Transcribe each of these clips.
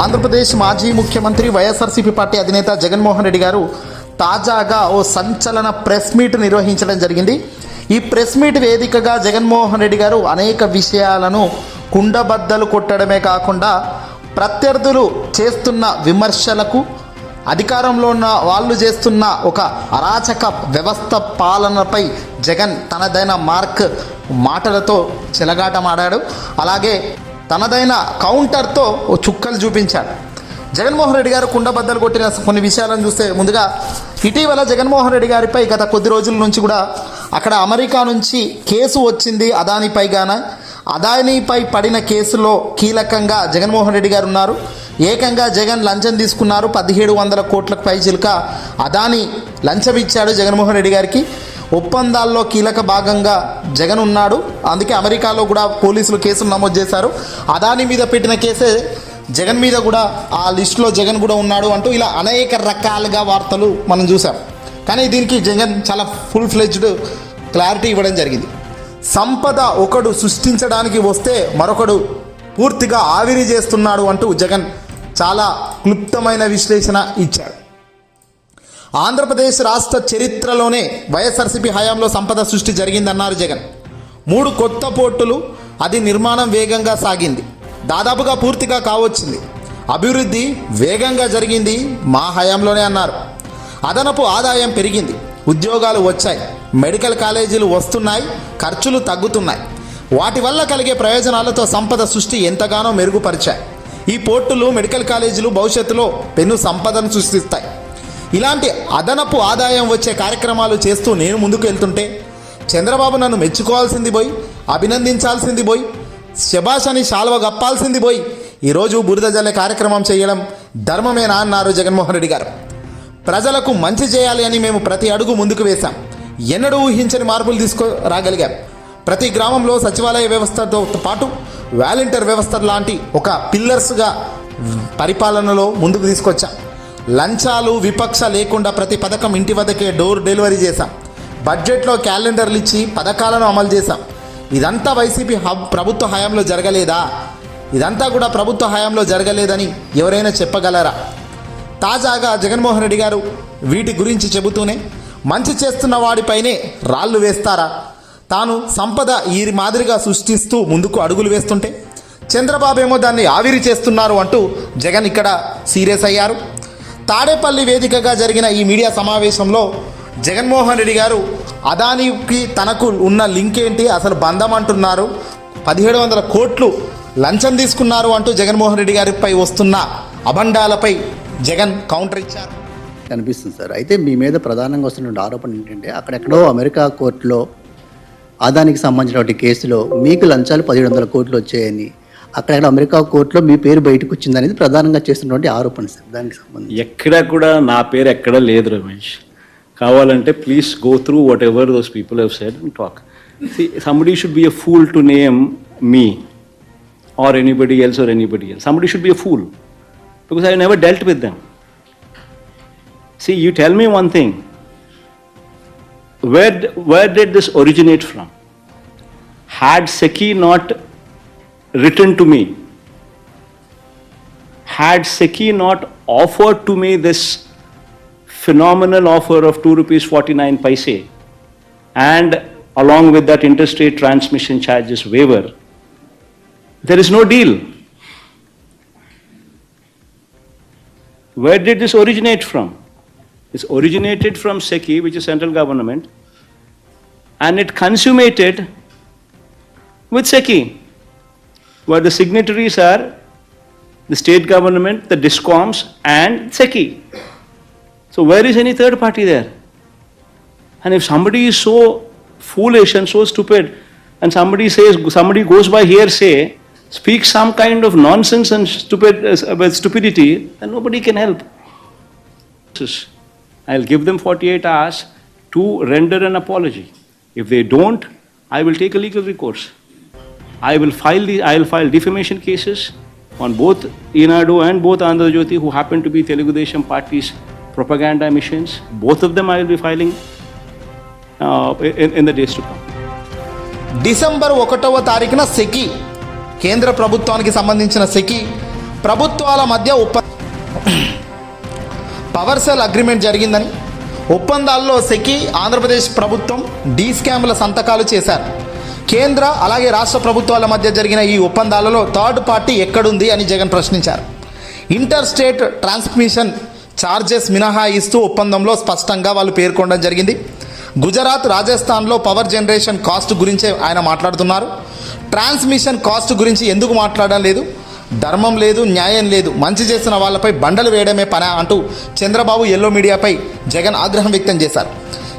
ఆంధ్రప్రదేశ్ మాజీ ముఖ్యమంత్రి వైఎస్ఆర్సీపీ పార్టీ అధినేత జగన్మోహన్ రెడ్డి గారు తాజాగా ఓ సంచలన ప్రెస్ మీట్ నిర్వహించడం జరిగింది. ఈ ప్రెస్ మీట్ వేదికగా జగన్మోహన్ రెడ్డి గారు అనేక విషయాలను కుండబద్దలు కొట్టడమే కాకుండా ప్రత్యర్థులు చేస్తున్న విమర్శలకు అధికారంలో ఉన్న వాళ్ళు చేస్తున్న ఒక అరాచక వ్యవస్థ పాలనపై జగన్ తనదైన మార్క్ మాటలతో చెలగాటమాడాడు. అలాగే తనదైన కౌంటర్తో ఓ చుక్కలు చూపించాడు జగన్మోహన్ రెడ్డి గారు కుండబద్దలు కొట్టిన కొన్ని విషయాలను చూస్తే ముందుగా ఇటీవల జగన్మోహన్ రెడ్డి గారిపై గత కొద్ది రోజుల నుంచి కూడా అక్కడ అమెరికా నుంచి కేసు వచ్చింది అదానిపై గాన అదానిపై పడిన కేసులో కీలకంగా జగన్మోహన్ రెడ్డి గారు ఉన్నారు. ఏకంగా జగన్ లంచం తీసుకున్నారు పదిహేడు వందల కోట్లకు పై చిలుక అదాని లంచం ఇచ్చాడు జగన్మోహన్ రెడ్డి గారికి. ఒప్పందాల్లో కీలక భాగంగా జగన్ ఉన్నాడు. అందుకే అమెరికాలో కూడా పోలీసులు కేసులు నమోదు చేశారు. అదాని మీద పెట్టిన కేసే జగన్ మీద కూడా ఆ లిస్టులో జగన్ కూడా ఉన్నాడు అంటూ ఇలా అనేక రకాలుగా వార్తలు మనం చూసాం కానీ దీనికి జగన్ చాలా ఫుల్ ఫ్లెజ్డ్ క్లారిటీ ఇవ్వడం జరిగింది. సంపద ఒకడు సృష్టించడానికి వస్తే మరొకడు పూర్తిగా ఆవిరి చేస్తున్నాడు అంటూ జగన్ చాలా క్లుప్తమైన విశ్లేషణ ఇచ్చాడు. ఆంధ్రప్రదేశ్ రాష్ట్ర చరిత్రలోనే వైఎస్ఆర్సీపీ హయాంలో సంపద సృష్టి జరిగిందన్నారు జగన్. మూడు కొత్త పోర్టులు అది నిర్మాణం వేగంగా సాగింది. దాదాపుగా పూర్తిగా కావచ్చింది. అభివృద్ధి వేగంగా జరిగింది మా హయాంలోనే అన్నారు. అదనపు ఆదాయం పెరిగింది. ఉద్యోగాలు వచ్చాయి. మెడికల్ కాలేజీలు వస్తున్నాయి. ఖర్చులు తగ్గుతున్నాయి. వాటి వల్ల కలిగే ప్రయోజనాలతో సంపద సృష్టి ఎంతగానో మెరుగుపరిచాయి. ఈ పోర్టులు మెడికల్ కాలేజీలు భవిష్యత్తులో పెను సంపదను సృష్టిస్తాయి. ఇలాంటి అదనపు ఆదాయం వచ్చే కార్యక్రమాలు చేస్తూ నేను ముందుకు వెళ్తుంటే చంద్రబాబు నన్ను మెచ్చుకోవాల్సింది పోయి అభినందించాల్సింది పోయి శబాష్ అని శాల్వ గప్పాల్సింది పోయి ఈరోజు బురద జల్లే కార్యక్రమం చేయడం ధర్మమేనా అన్నారు జగన్మోహన్ రెడ్డి గారు. ప్రజలకు మంచి చేయాలి అని మేము ప్రతి అడుగు ముందుకు వేశాం. ఎన్నడూ ఊహించని మార్పులు తీసుకు రాగలిగాం. ప్రతి గ్రామంలో సచివాలయ వ్యవస్థతో పాటు వాలంటీర్ వ్యవస్థ లాంటి ఒక పిల్లర్స్గా పరిపాలనలో ముందుకు తీసుకొచ్చాం. లంచాలు విపక్ష లేకుండా ప్రతి పథకం ఇంటి వద్దకే డోర్ డెలివరీ చేశాం. బడ్జెట్లో క్యాలెండర్లు ఇచ్చి పథకాలను అమలు చేశాం. ఇదంతా వైసీపీ హబ్ ప్రభుత్వ హయాంలో జరగలేదా? ఇదంతా కూడా ప్రభుత్వ హయాంలో జరగలేదని ఎవరైనా చెప్పగలరా? తాజాగా జగన్మోహన్ రెడ్డి గారు వీటి గురించి చెబుతూనే మంచి చేస్తున్న వాడిపైనే రాళ్ళు వేస్తారా? తాను సంపద ఈ మాదిరిగా సృష్టిస్తూ ముందుకు అడుగులు వేస్తుంటే చంద్రబాబు ఏమో దాన్ని ఆవిరి చేస్తున్నారు అంటూ జగన్ ఇక్కడ సీరియస్ అయ్యారు. తాడేపల్లి వేదికగా జరిగిన ఈ మీడియా సమావేశంలో జగన్మోహన్ రెడ్డి గారు అదానికి తనకు ఉన్న లింక్ ఏంటి? అసలు బంధం అంటున్నారు. పదిహేడు వందల కోట్లు లంచం తీసుకున్నారు అంటూ జగన్మోహన్ రెడ్డి గారిపై వస్తున్న అభండాలపై జగన్ కౌంటర్ ఇచ్చారు. కనిపిస్తుంది సార్. అయితే మీ మీద ప్రధానంగా వస్తున్న ఆరోపణ ఏంటంటే అక్కడెక్కడో అమెరికా కోర్టులో ఆదానికి సంబంధించినటువంటి కేసులో మీకు లంచాలు పదిహేడు వందల కోట్లు వచ్చాయని అక్కడక్కడ అమెరికా కోర్టులో మీ పేరు బయటకు వచ్చింది అనేది ప్రధానంగా చేస్తున్నటువంటి ఆరోపణ సార్ దానికి సంబంధించి. ఎక్కడ కూడా నా పేరు ఎక్కడ లేదు రమేష్. కావాలంటే please go through whatever those people have said and talk somebody should be a fool to name me or anybody else or anybody else somebody should be a fool because I never dealt with them See, you tell me one thing. Where, d- where did this originate from? Had Seki not written to me, had Seki not offered to me this phenomenal offer of 2 rupees 49 paise and along with that interstate transmission charges waiver, there is no deal. Where did this originate from? It's originated from SECI, which is central government, and it consummated with SECI, where the signatories are the state government, the DISCOMs, and SECI. So where is any third party there? And if somebody is so foolish and so stupid, and somebody says, somebody goes by hearsay, speaks some kind of nonsense and stupid, uh, stupidity, then nobody can help. I'll give them 48 hours to render an apology. If they don't, I will take a legal recourse. I will file the I will file defamation cases on both Eenadu and both Andhra Jyothy who happen to be Telugu Desam party's propaganda machines both of them I will be filing in the days to come December ఒకటవ తారీఖున సెకి కేంద్ర ప్రభుత్వానికి సంబంధించిన సెకి ప్రభుత్వాల మధ్య ఉప power cell agreement జరిగిందని ఒప్పందాల్లో సెకి ఆంధ్రప్రదేశ్ ప్రభుత్వం డీ స్కామ్ల సంతకాలు చేశారు. కేంద్ర అలాగే రాష్ట్ర ప్రభుత్వాల మధ్య జరిగిన ఈ ఒప్పందాలలో థర్డ్ పార్టీ ఎక్కడుంది అని జగన్ ప్రశ్నించారు. ఇంటర్ స్టేట్ ట్రాన్స్మిషన్ ఛార్జెస్ మినహాయిస్తూ ఒప్పందంలో స్పష్టంగా వాళ్ళు పేర్కొనడం జరిగింది. గుజరాత్ రాజస్థాన్లో పవర్ జనరేషన్ కాస్ట్ గురించే ఆయన మాట్లాడుతున్నారు. ట్రాన్స్మిషన్ కాస్ట్ గురించి ఎందుకు మాట్లాడడం లేదు? ధర్మం లేదు న్యాయం లేదు మంచి చేసిన వాళ్ళపై బండలు వేయడమే పని అంటూ చంద్రబాబు ఎల్లో మీడియాపై జగన్ ఆగ్రహం వ్యక్తం చేశారు.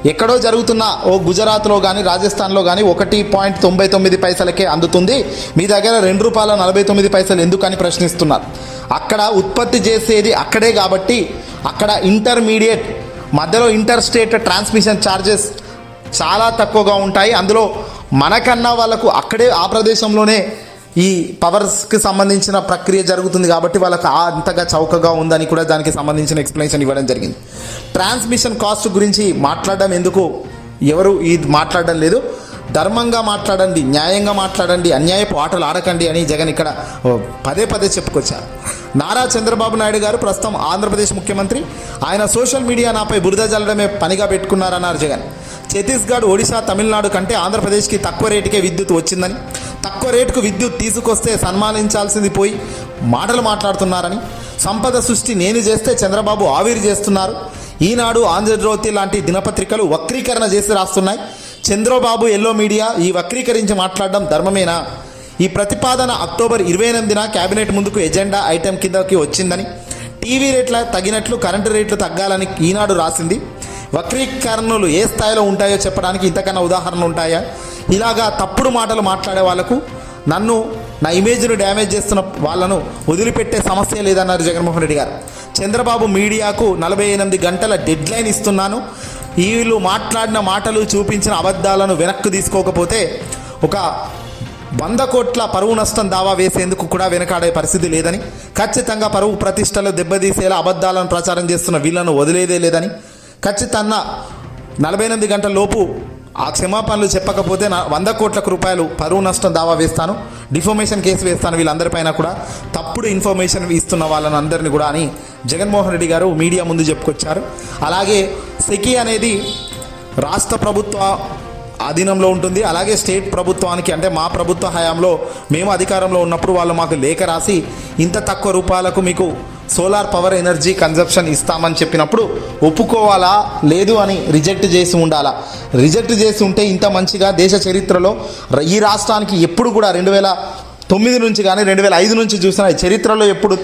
ఎక్కడో జరుగుతున్న ఓ గుజరాత్లో కానీ రాజస్థాన్లో కానీ ఒకటి పాయింట్ తొంభై తొమ్మిది పైసలకే అందుతుంది. మీ దగ్గర రెండు రూపాయల నలభై తొమ్మిది పైసలు ఎందుకని ప్రశ్నిస్తున్నారు? అక్కడ ఉత్పత్తి చేసేది అక్కడే కాబట్టి అక్కడ ఇంటర్మీడియట్ మధ్యలో ఇంటర్ స్టేట్ ట్రాన్స్మిషన్ ఛార్జెస్ చాలా తక్కువగా ఉంటాయి. అందులో మనకన్నా వాళ్ళకు అక్కడే ఆ ప్రదేశంలోనే ఈ పవర్స్కి సంబంధించిన ప్రక్రియ జరుగుతుంది కాబట్టి వాళ్ళకి అంతగా చౌకగా ఉందని కూడా దానికి సంబంధించిన ఎక్స్ప్లెనేషన్ ఇవ్వడం జరిగింది. ట్రాన్స్మిషన్ కాస్ట్ గురించి మాట్లాడడం ఎందుకు? ఎవరు ఇది మాట్లాడడం లేదు. ధర్మంగా మాట్లాడండి న్యాయంగా మాట్లాడండి అన్యాయపు ఆటలు ఆడకండి అని జగన్ ఇక్కడ పదే పదే చెప్పుకొచ్చారు. నారా చంద్రబాబు నాయుడు గారు ప్రస్తుతం ఆంధ్రప్రదేశ్ ముఖ్యమంత్రి. ఆయన సోషల్ మీడియా నాపై బురద జల్లడమే పనిగా పెట్టుకున్నారన్నారు జగన్. ఛత్తీస్గఢ్ ఒడిశా తమిళనాడు కంటే ఆంధ్రప్రదేశ్కి తక్కువ రేటుకే విద్యుత్ వచ్చిందని తక్కువ రేటుకు విద్యుత్ తీసుకొస్తే సన్మానించాల్సింది పోయి మాటలు మాట్లాడుతున్నారని సంపద సృష్టి నేను చేస్తే చంద్రబాబు ఆవిరి చేస్తున్నారు. ఈనాడు ఆంధ్రజ్యోతి లాంటి దినపత్రికలు వక్రీకరణ చేసి రాస్తున్నాయి. చంద్రబాబు ఎల్లో మీడియా ఈ వక్రీకరించి మాట్లాడడం ధర్మమేనా? ఈ ప్రతిపాదన అక్టోబర్ ఇరవై ఎనిమిదిన కేబినెట్ ముందుకు ఎజెండా ఐటెం కిందకి వచ్చిందని టీవీ రేట్ల తగినట్లు కరెంటు రేట్లు తగ్గాలని ఈనాడు రాసింది. వక్రీకరణలు ఏ స్థాయిలో ఉంటాయో చెప్పడానికి ఇంతకన్నా ఉదాహరణలు ఉంటాయా? ఇలాగా తప్పుడు మాటలు మాట్లాడే వాళ్ళకు నన్ను నా ఇమేజ్ను డ్యామేజ్ చేస్తున్న వాళ్ళను వదిలిపెట్టే సమస్య లేదన్నారు జగన్మోహన్ రెడ్డి గారు. చంద్రబాబు మీడియాకు నలభై ఎనిమిది గంటల డెడ్లైన్ ఇస్తున్నాను. వీళ్ళు మాట్లాడిన మాటలు చూపించిన అబద్ధాలను వెనక్కి తీసుకోకపోతే ఒక వంద కోట్ల పరువు నష్టం దావా వేసేందుకు కూడా వెనకాడే పరిస్థితి లేదని ఖచ్చితంగా పరువు ప్రతిష్టలు దెబ్బతీసేలా అబద్ధాలను ప్రచారం చేస్తున్న వీళ్ళను వదిలేదే లేదని ఖచ్చితంగా నలభై ఎనిమిది గంటల లోపు ఆ క్షమాపణలు చెప్పకపోతే నా వంద కోట్ల రూపాయలు పరువు నష్టం దావా వేస్తాను డిఫర్మేషన్ కేసు వేస్తాను వీళ్ళందరిపైన కూడా. తప్పుడు ఇన్ఫర్మేషన్ ఇస్తున్న వాళ్ళని అందరినీ కూడా అని జగన్మోహన్ రెడ్డి గారు మీడియా ముందు చెప్పుకొచ్చారు. అలాగే సెకి అనేది రాష్ట్ర ప్రభుత్వ అధీనంలో ఉంటుంది. అలాగే స్టేట్ ప్రభుత్వానికి అంటే మా ప్రభుత్వ హయాంలో మేము అధికారంలో ఉన్నప్పుడు వాళ్ళు మాకు లేఖ రాసి ఇంత తక్కువ రూపాయలకు మీకు సోలార్ పవర్ ఎనర్జీ కన్జప్షన్ ఇస్తామని చెప్పినప్పుడు ఒప్పుకోవాలా? లేదు అని రిజెక్ట్ చేసి ఉండాలా? రిజెక్ట్ చేసి ఉంటే ఇంత మంచిగా దేశ చరిత్రలో ఈ రాష్ట్రానికి ఎప్పుడు కూడా రెండు వేల తొమ్మిది నుంచి కానీ రెండు వేల ఐదు నుంచి చూసిన చరిత్రలో ఎప్పుడు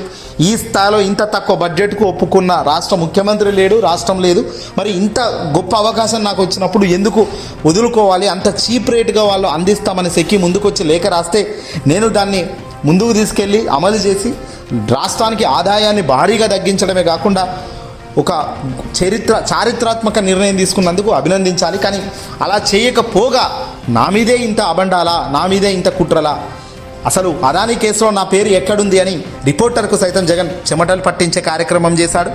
ఈ స్థాయిలో ఇంత తక్కువ బడ్జెట్కు ఒప్పుకున్న రాష్ట్ర ముఖ్యమంత్రి లేడు రాష్ట్రం లేదు. మరి ఇంత గొప్ప అవకాశం నాకు వచ్చినప్పుడు ఎందుకు వదులుకోవాలి? అంత చీప్ రేట్గా వాళ్ళు అందిస్తామని సెక్కి ముందుకొచ్చి లేఖ రాస్తే నేను దాన్ని ముందుకు తీసుకెళ్ళి అమలు చేసి రాష్ట్రానికి ఆదాయాన్ని భారీగా తగ్గించడమే కాకుండా ఒక చరిత్ర చారిత్రాత్మక నిర్ణయం తీసుకున్నందుకు అభినందించాలి. కానీ అలా చేయకపోగా నా మీదే ఇంత అబండాలా నా మీదే ఇంత కుట్రలా? అసలు అదానీ కేసులో నా పేరు ఎక్కడుంది అని రిపోర్టర్కు సైతం జగన్ చెమటలు పట్టించే కార్యక్రమం చేశాడు.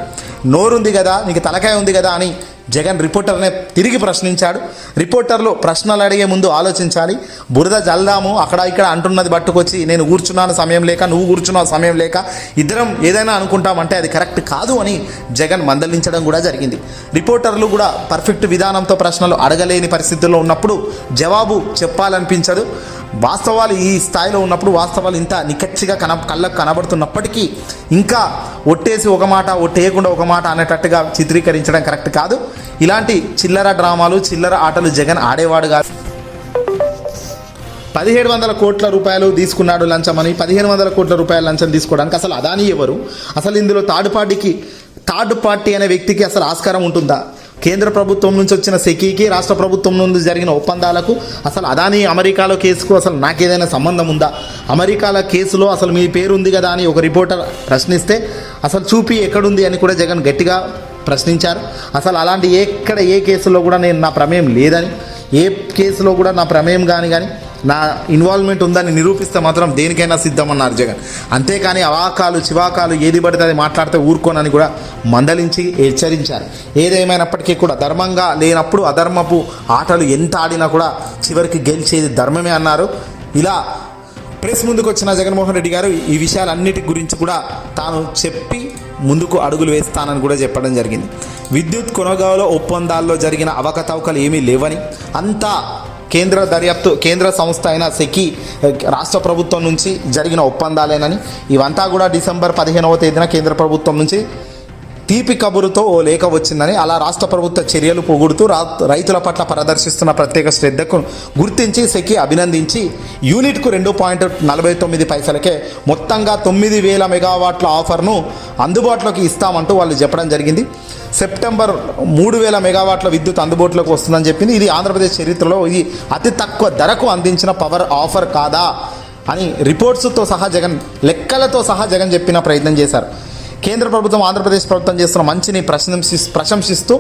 నోరుంది కదా నీకు తలకాయ ఉంది కదా అని జగన్ రిపోర్టర్నే తిరిగి ప్రశ్నించాడు. రిపోర్టర్లు ప్రశ్నలు అడిగే ముందు ఆలోచించాలి. బురద జల్దాము అక్కడ ఇక్కడ అంటున్నది పట్టుకొచ్చి నేను కూర్చున్నాను సమయం లేక నువ్వు కూర్చున్నావు సమయం లేక ఇద్దరం ఏదైనా అనుకుంటామంటే అది కరెక్ట్ కాదు అని జగన్ మందలించడం కూడా జరిగింది. రిపోర్టర్లు కూడా పర్ఫెక్ట్ విధానంతో ప్రశ్నలు అడగలేని పరిస్థితుల్లో ఉన్నప్పుడు జవాబు చెప్పాలనిపించదు. వాస్తవాలు ఈ స్థాయిలో ఉన్నప్పుడు వాస్తవాలు ఇంత నికచ్చిగా కన కళ్ళకు కనబడుతున్నప్పటికీ ఇంకా ఒట్టేసి ఒక మాట ఒట్టేయకుండా ఒక మాట అనేటట్టుగా చిత్రీకరించడం కరెక్ట్ కాదు. ఇలాంటి చిల్లర డ్రామాలు చిల్లర ఆటలు జగన్ ఆడేవాడు కాదు. పదిహేడు వందల కోట్ల రూపాయలు తీసుకున్నాడు లంచం అని పదిహేను వందల కోట్ల రూపాయల లంచం తీసుకోవడానికి అసలు అదాని ఎవరు? అసలు ఇందులో థర్డ్ పార్టీకి థర్డ్ పార్టీ అనే వ్యక్తికి అసలు ఆస్కారం ఉంటుందా? కేంద్ర ప్రభుత్వం నుంచి వచ్చిన సెకీకి రాష్ట్ర ప్రభుత్వం నుండి జరిగిన ఒప్పందాలకు అసలు అదాని అమెరికాలో కేసుకు అసలు నాకేదైనా సంబంధం ఉందా? అమెరికాల కేసులో అసలు మీ పేరు ఉంది కదా అని ఒక రిపోర్టర్ ప్రశ్నిస్తే అసలు చూపి ఎక్కడుంది అని కూడా జగన్ గట్టిగా ప్రశ్నించారు. అసలు అలాంటి ఎక్కడ ఏ కేసులో కూడా నేను నా ప్రమేయం లేదని ఏ కేసులో కూడా నా ప్రమేయం కానీ కానీ నా ఇన్వాల్వ్మెంట్ ఉందని నిరూపిస్తే మాత్రం దేనికైనా సిద్ధమన్నారు జగన్ అంతేకాని అవాకాలు చివాకాలు ఏది పడితే అది మాట్లాడితే ఊరుకోనని కూడా మందలించి హెచ్చరించారు. ఏదేమైనప్పటికీ కూడా ధర్మంగా లేనప్పుడు అధర్మపు ఆటలు ఎంత ఆడినా కూడా చివరికి గెలిచేది ధర్మమే అన్నారు. ఇలా ప్రెస్ ముందుకు వచ్చిన జగన్మోహన్ రెడ్డి గారు ఈ విషయాలన్నిటి గురించి కూడా తాను చెప్పి ముందుకు అడుగులు వేస్తానని కూడా చెప్పడం జరిగింది. విద్యుత్ కొనగాలో ఒప్పందాల్లో జరిగిన అవకతవకలు ఏమీ లేవని అంతా కేంద్ర దర్యాప్తు కేంద్ర సంస్థ అయిన సెకి రాష్ట్ర ప్రభుత్వం నుంచి జరిగిన ఒప్పందాలేనని ఇవంతా కూడా డిసెంబర్ పదిహేనవ తేదీన కేంద్ర ప్రభుత్వం నుంచి తీపి కబురుతో ఓ లేఖ వచ్చిందని అలా రాష్ట్ర ప్రభుత్వ చర్యలు పొగుడుతూ రైతుల పట్ల ప్రదర్శిస్తున్న ప్రత్యేక శ్రద్ధకు గుర్తించి సెకి అభినందించి యూనిట్కు రెండు పాయింట్ నలభై తొమ్మిది పైసలకే మొత్తంగా తొమ్మిది వేల మెగావాట్ల ఆఫర్ను అందుబాటులోకి ఇస్తామంటూ వాళ్ళు చెప్పడం జరిగింది. సెప్టెంబర్ మూడు వేల మెగావాట్ల విద్యుత్ అందుబాటులోకి వస్తుందని చెప్పింది. ఇది ఆంధ్రప్రదేశ్ చరిత్రలో ఇది అతి తక్కువ ధరకు అందించిన పవర్ ఆఫర్ కాదా అని రిపోర్ట్స్తో సహా జగన్ లెక్కలతో సహా జగన్ చెప్పిన ప్రయత్నం చేశారు. కేంద్ర ప్రభుత్వం ఆంధ్రప్రదేశ్ ప్రభుత్వం చేస్తున్న మంచిని ప్రశంసి ప్రశంసిస్తూ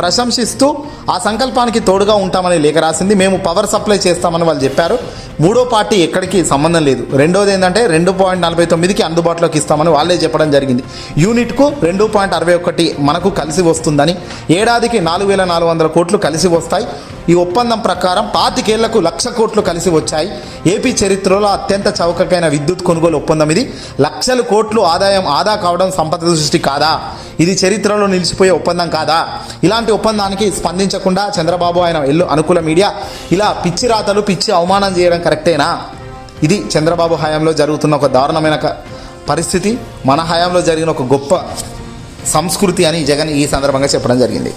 ప్రశంసిస్తూ ఆ సంకల్పానికి తోడుగా ఉంటామని లేఖ రాసింది. మేము పవర్ సప్లై చేస్తామని వాళ్ళు చెప్పారు. మూడో పార్టీ ఎక్కడికి సంబంధం లేదు. రెండోది ఏంటంటే రెండు పాయింట్ నలభై తొమ్మిదికి అందుబాటులోకి ఇస్తామని వాళ్ళే చెప్పడం జరిగింది. యూనిట్కు రెండు పాయింట్ అరవై ఒకటి మనకు కలిసి వస్తుందని ఏడాదికి నాలుగు వేల నాలుగు వందల కోట్లు కలిసి వస్తాయి. ఈ ఒప్పందం ప్రకారం పాతికేళ్ళకు లక్ష కోట్లు కలిసి వచ్చాయి. ఏపీ చరిత్రలో అత్యంత చౌకకైన విద్యుత్ కొనుగోలు ఒప్పందం ఇది. లక్షల కోట్లు ఆదాయం ఆదా కావడం సంపద సృష్టి కాదా? ఇది చరిత్రలో నిలిచిపోయే ఒప్పందం కాదా? ఇలాంటి ఒప్పందానికి స్పందించకుండా చంద్రబాబు ఆయన ఎల్లు అనుకూల మీడియా ఇలా పిచ్చి రాతలు పిచ్చి అవమానం చేయడం కరెక్టేనా? ఇది చంద్రబాబు హయాంలో జరుగుతున్న ఒక దారుణమైన పరిస్థితి. మన హయాంలో జరిగిన ఒక గొప్ప సంస్కృతి అని జగన్ ఈ సందర్భంగా చెప్పడం జరిగింది.